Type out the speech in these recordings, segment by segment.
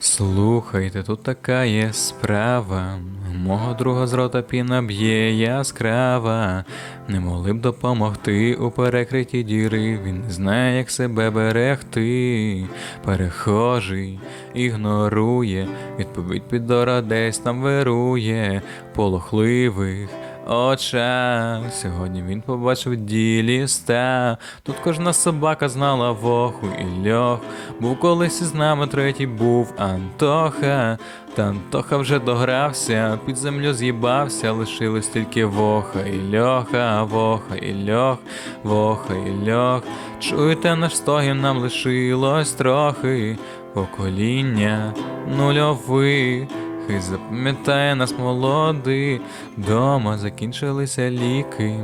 Слухайте, тут така є справа. Мого друга з рота піна б'є яскрава. Не могли б допомогти у перекритті діри. Він не знає, як себе берегти. Перехожий ігнорує, відповідь підора десь там вирує, полохливих очах. Сьогодні він побачив ділі ста. Тут кожна собака знала воху і льох. Був колись із нами третій був Антоха. Та Антоха вже догрався, під землю з'їбався, лишилось тільки воха і льоха, воха і льох, воха і льох. Чуєте, наш стогін нам лишилось трохи. Покоління нульових. Хай запам'ятає нас молодий, дома закінчилися ліки.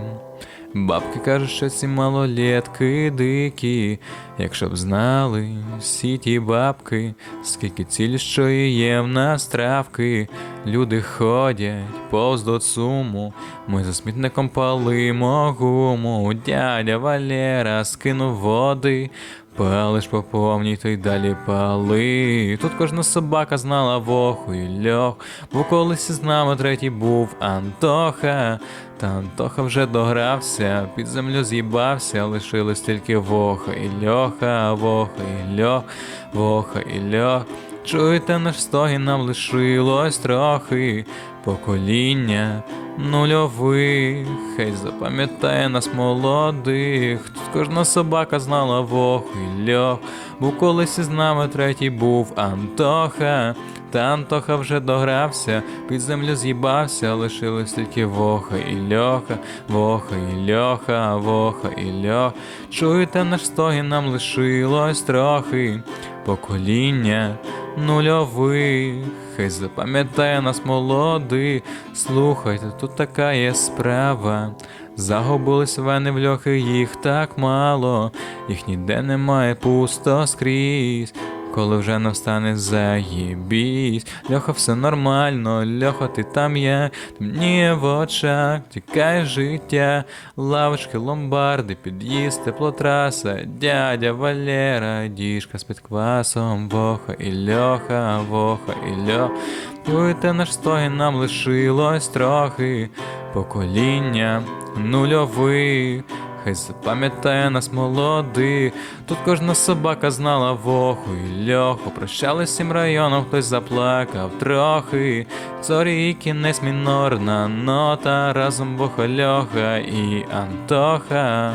Бабки кажуть, що ці малолетки дикі, якщо б знали всі ті бабки, скільки цілі, що і є в нас травки, люди ходять повз до цуму, ми за смітником палимо гуму, дядя Валера скинув води, Палиш по повній, то й далі пали. Тут кожна собака знала воху і льох, бо колись з нами третій був Антоха. Та Антоха вже догрався, під землю з'їбався, лишилось тільки воха і льоха, воха і льох, воха і льох. Чуєте, наш стогін нам лишилось трохи покоління нульових, хай запам'ятає нас молодих. Тут кожна собака знала воху і льох, бо колись із нами третій був Антоха. Та Антоха вже догрався, під землю з'їбався, лишилось тільки воха і льоха, воха і льоха, воха і льох. Чуєте, наш стогін нам лишилось трохи покоління нульових. Хай запам'ятає нас молоди. Слухайте, тут така є справа. Загубились вени в льохи, їх так мало, їх ніде немає пусто скрізь. Коли вже настане заєбісь, Льоха, все нормально, Льоха, ти там є, темніє в очах, тікає життя, лавочки, ломбарди, під'їзд, теплотраса, дядя Валера, діжка з підквасом, воха і льоха, воха і льох. Чуєте, наш стогін нам лишилось трохи, покоління нульових. Хай запам'ятає нас молодих, тут кожна собака знала воху і льоху. Прощали всім районом, хтось заплакав трохи. Зорі і кінець мінорна нота, разом боха, льоха і Антоха.